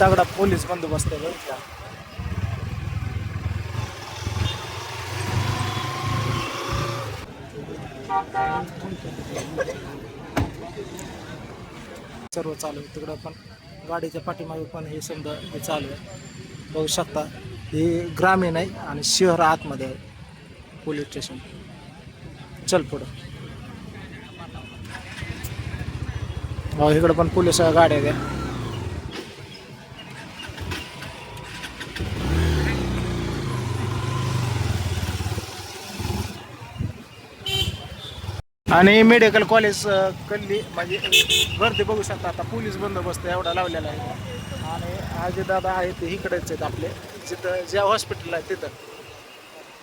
तगडा पोलीस बंदोबस्त आहे बरं का. सर्व चालू आहे. तिकडं पण गाडीच्या पाठीमागे पण हे समजा हे चालू आहे. बघू शकता हे ग्रामीण आहे आणि शहर आतमध्ये आहे. Police station. चल पुढं. इकडं पण पोलीस गाड्या द्या आणि मेडिकल कॉलेज कल्ली म्हणजे गर्दी बघू शकता आता. पोलीस बंदोबस्त एवढा लावलेला आहे. आणि आजी दादा आहेत ते इकडेच आहेत आपले. जिथं ज्या हॉस्पिटल आहे तिथं.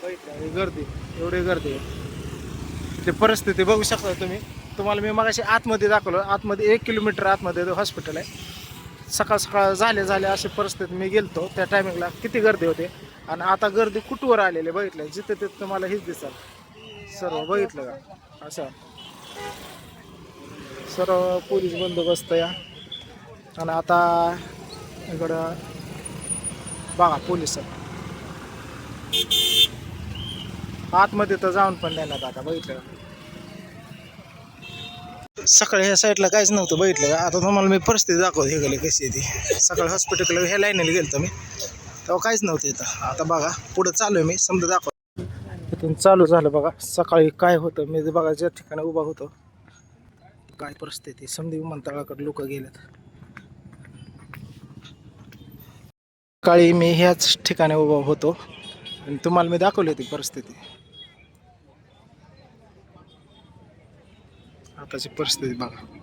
बघितलं गर्दी. एवढी गर्दी आहे. ते परिस्थिती बघू शकता तुम्ही. तुम्हाला मी मगाशी आतमध्ये दाखवलं. आतमध्ये एक किलोमीटर आतमध्ये हॉस्पिटल आहे. सकाळ सकाळ झाले झाले अशी परिस्थिती मी गेलतो. त्या टायमिंगला किती गर्दी होते. आणि आता गर्दी कुठवर आलेली आहे बघितलं. जिथे तिथं तुम्हाला हेच दिसाल. सर्व बघितलं का? असं. सर्व पोलीस बंदोबस्त या आणि आता इकडं बघा पोलीस. आतमध्ये तर जाऊन पण देण्यात आता बघितलं सकाळी ह्या साईडला काहीच नव्हतं बघितलं का? आता तुम्हाला मी परिस्थिती दाखवतो हे गेले कशी आहे ती. सकाळी हॉस्पिटलला ह्या लाईनीला गेलो मी. तेव्हा काहीच नव्हतं इथं. आता बघा पुढं चालू आहे मी. समजा दाखव पण चालू झालं बघा. सकाळी काय होतं मी बघा ज्या ठिकाणी उभा होतो काय परिस्थिती समधी विमानतळाकडे लोक गेलेत. सकाळी मी ह्याच ठिकाणी उभा होतो आणि तुम्हाला मी दाखवली होती परिस्थिती. आताची परिस्थिती बघा.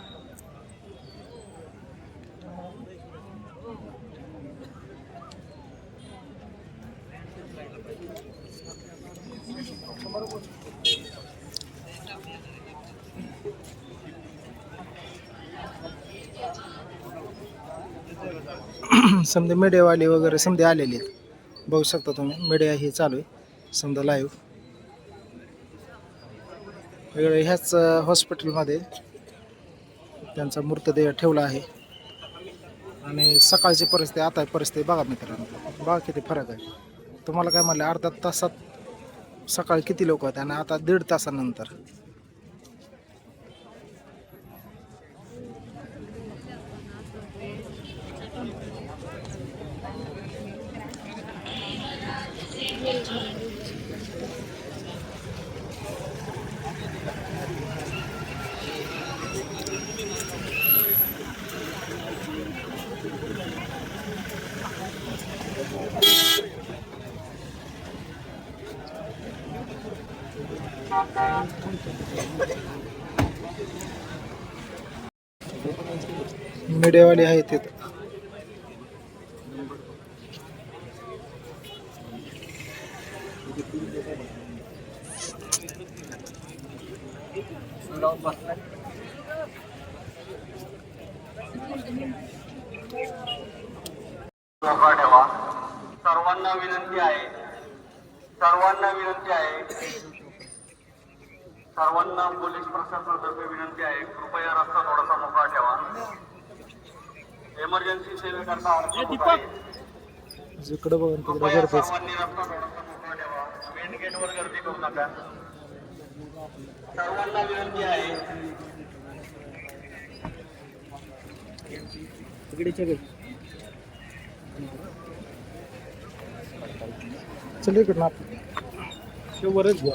समजा मीडियावाले वगैरे समजा आलेले आहेत. बघू शकता तुम्ही मीडिया ही चालू आहे. समजा लाईव्ह वेगळं ह्याच हॉस्पिटलमध्ये त्यांचा मृतदेह ठेवला आहे. आणि सकाळची परिस्थिती आता परिस्थिती बघा मित्रांनो. बघा किती फरक आहे. तुम्हाला काय म्हणलं अर्धा तासात सकाळी किती लोक होते आणि आता दीड तासानंतर? मीडियावाले आहेत तिथं. ठेवा. सर्वांना विनंती आहे. सर्वांना विनंती आहे. सर्वांना पोलीस प्रशासनातर्फे विनंती आहे कृपया रस्ता थोडासा मोकळा ठेवा. एमर्जन्सी सेवेकरता. जिकडं बघून तिकडं सर्वांनी रस्ता थोडासा मोकळा ठेवा. मेन गेटवर गर्दी करू नका. सर्वांना विनंती आहे. तिकडे चल. चल इकडं आपण शेवरच घेऊ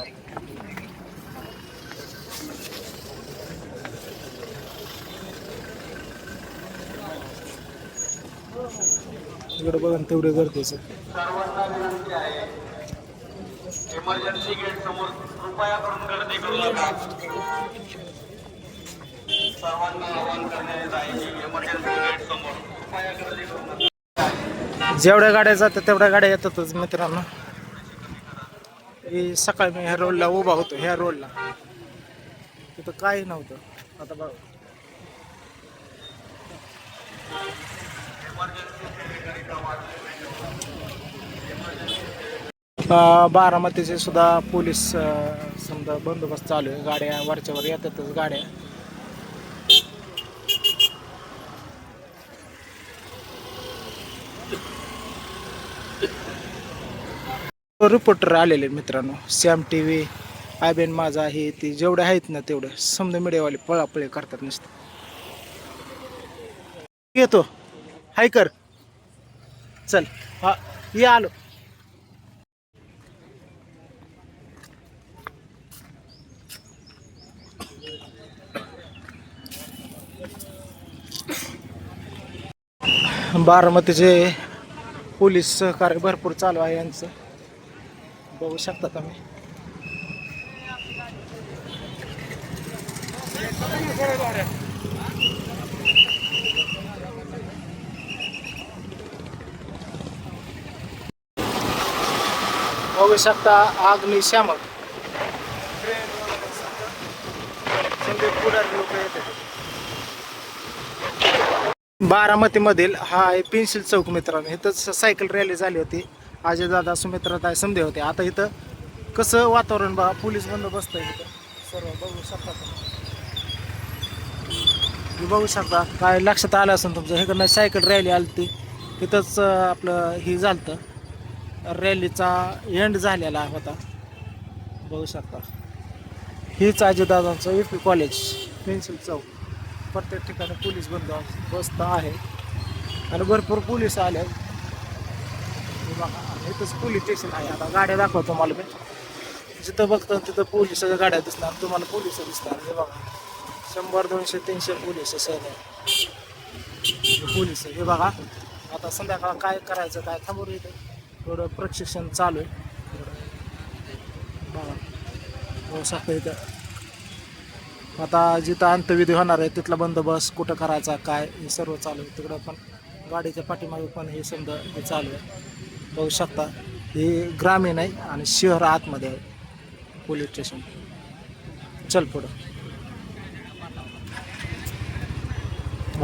इकडे बघा तेवढे सर्वांना विनंती आहे. इमर्जन्सी गेट समोर कृपया करून गर्दी करू नका. सर्वांना आवाहन करण्यात आहे की इमर्जन्सी गेट समोर कृपया गर्दी करू नका. जेवढ्या गाड्या जातात तेवढ्या गाड्या येतातच मित्रांनो. हे सकाळी मी ह्या रोडला उभा होतो ह्या रोडला तिथं काही नव्हतं. आता बघा. बारामतीचे सुद्धा पोलीस समजा बंदोबस्त चालू आहे. गाड्या वरच्यावर येतातच गाड्या. रिपोर्टर आलेले मित्रांनो सॅम टी व्ही आय बेन माझा आहे ते जेवढे आहेत ना तेवढे समजा मीडियावाले पळापळी करतात नुसतं. येतो. हाय कर. चल हा ये आलो. बारामतीचे पोलीस सहकार्य भरपूर चालू आहे यांचं. बघू शकता तुम्ही. बघू शकता अग्निशामक बारामतीमधील हा आहे पेन्सिल चौक मित्रांनो. इथंच सायकल रॅली झाली होती. अजयदादा सुमित्राताई समधे होते. आता इथं कसं वातावरण बघा पोलीस बंदोबस्त आहे इथं. सर्व बघू शकता तुम्ही. बघू शकता. काय लक्षात आलं असेल तुमचं. इकडनं सायकल रॅली आली ती इथंच आपलं हे झालं रॅलीचा एंड झालेला होता. बघू शकता. हीच अजयदादांचं ए पी कॉलेज पेन्सिल चौक. प्रत्येक ठिकाणी पोलीस बंदोबस्त आहे. आणि भरपूर पोलीस आले. हे बघा इथंच पोलीस स्टेशन आहे. आता गाड्या दाखवतो मला मी. जिथं बघतो तिथं पोलिसाच्या गाड्या दिसणार तुम्हाला पोलीस दिसणार हे बघा. शंभर दोनशे तीनशे पोलीस सैन्य पोलीस हे बघा. आता संध्याकाळ काय करायचं काय थांबून इथं? थोडं प्रशिक्षण चालू आहे. बघा. हो इथं. आता जिथं अंत्यविधी होणार आहे तिथला बंदोबस्त कुठं करायचा काय हे सर्व चालू आहे. तिकडं पण गाडीच्या पाठीमागे पण हे समजा हे चालू आहे. बघू शकता. हे ग्रामीण आहे आणि शहर आतमध्ये आहे. Police station. चल पुढं.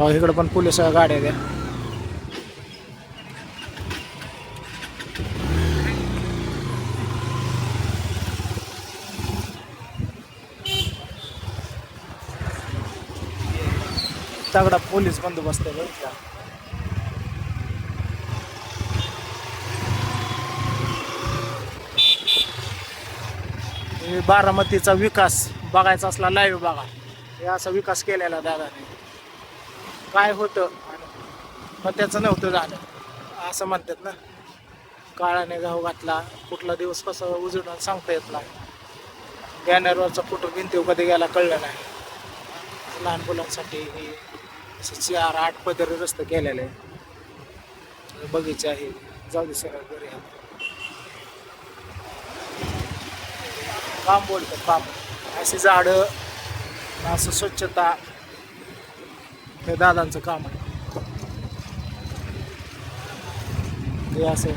इकडं पण पोलीस गाड्या द्या तगडा पोलीस बंदोबस्त आहे बरं का. बारामतीचा विकास बघायचा असला लाईव्ह बघा. हे असा विकास केलेला दादाने काय होतं? पण त्याचं नव्हतं झालं. असं म्हणतात ना. काळाने गाव घातला. कुठला दिवस कसा उजडून सांगता येत नाही. बॅनरवरचा फोटो भिंतीव कधी गेला कळलं नाही. लहान मुलांसाठी हे असं चार आठ पदरी रस्ते केलेला आहे बगीचा आहे जाऊ दे सर घरी काम बोलतात काम अशी झाडं असं स्वच्छता हे दादांचं काम आहे. हे असं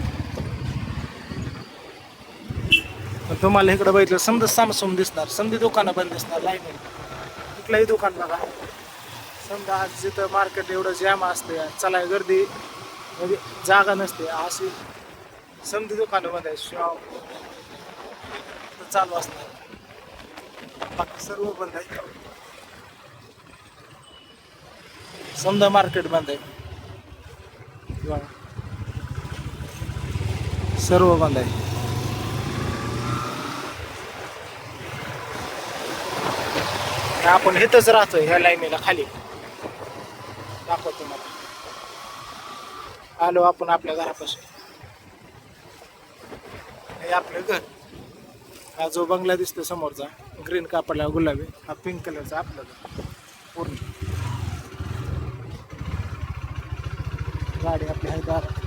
तुम्हाला इकडं बघितलं समजा सामसूम दिसणार समधी दुकानं बंद दिसणार लाईन कुठलंही दुकान बघा. समजा आज जिथं मार्केट एवढं जॅम असतं चला गर्दी म्हणजे जागा नसते. अशी समधी दुकानं बंद आहे शॉप चालू असणार बाकी सर्व बंद आहे. समजा मार्केट बंद आहे. सर्व बंद आहे. आपण इथंच राहतोय ह्या लाईनीला खाली. दाखवतो मला आलो आपण आपल्या घरापासून हे आपलं घर. हा जो बंगला दिसतो समोरचा ग्रीन कापडला गुलाबी हा पिंक कलरचा आपलं घर. पूर्ण. गाडी आपली आहे दारात.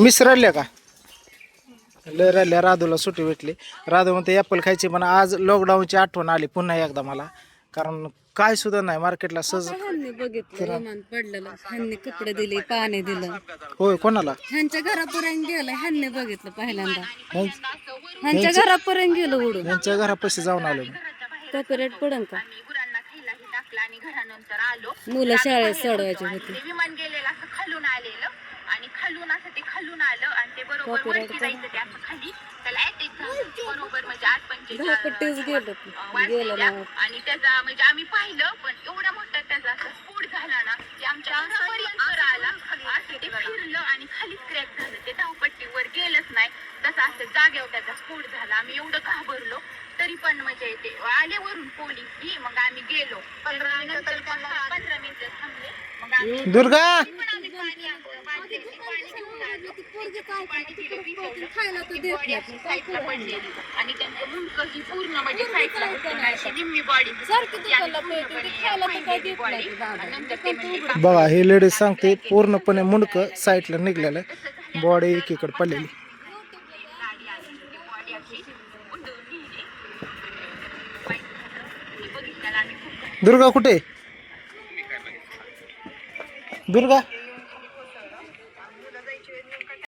मिसरल्या का? लय राहिल्या राधूला सुट्टी भेटली. राधू म्हणते ॲपल खायची पण आज लॉकडाऊनची आठवण आली पुन्हा एकदा मला. कारण काय सुद्धा नाही मार्केटला सहज ह्यांनी बघितलं विमान पडलेलं. ह्यांनी कपडे दिले पाणी दिलं. होय कोणाला? ह्यांच्या घरापर्यंत गेलं ह्यांनी बघितलं पहिल्यांदा. ह्यां- ह्यांच्या घरापर्यंत गेलं उडून यांच्या घरापाशी जाऊन आलो मी. कॉपीराईट पडन का? गुरांना खायलाही टाकलं आणि घरानंतर आलो. मुलं शाळेत सोडवायची होती. आणि त्याचा म्हणजे आम्ही पाहिलं पण एवढा मोठा त्याचा असा स्फोट झाला ना की आमच्या आला. असं ते फिरलं आणि खालीच क्रॅक झालं. ते धावपट्टीवर गेलंच नाही. तसं असं जागेवर त्याचा स्फोट झाला. आम्ही एवढं घाबरलो. तरी पण म्हणजे ते आले वरून पोलीस की मग आम्ही गेलो. पंधरा नंतर पंधरा मिनिटं थांबले. मग आम्ही दुर्गा! पण आम्ही पाणी आणलं, बादलीत ते पाणी घेऊन आलो. पाणी दिलं, भिजवलं. खायला तर देत बॉडी अशी नाही. साईडला पडलेली. आणि त्यांचं मुंडकं ही पूर्ण म्हणजे साईडला होतं ना, अशी निम्मी बॉडी सारखी दुकानला पळते, ते खायला तर काय देत नाही ते दादा. नंतर ते म्हणजे बघा हे लेडीज सांगते पूर्णपणे मुंडकं साईडला निघलेलं बॉडी एकीकडे पडलेली. दुर्गा कुठे? दुर्गा?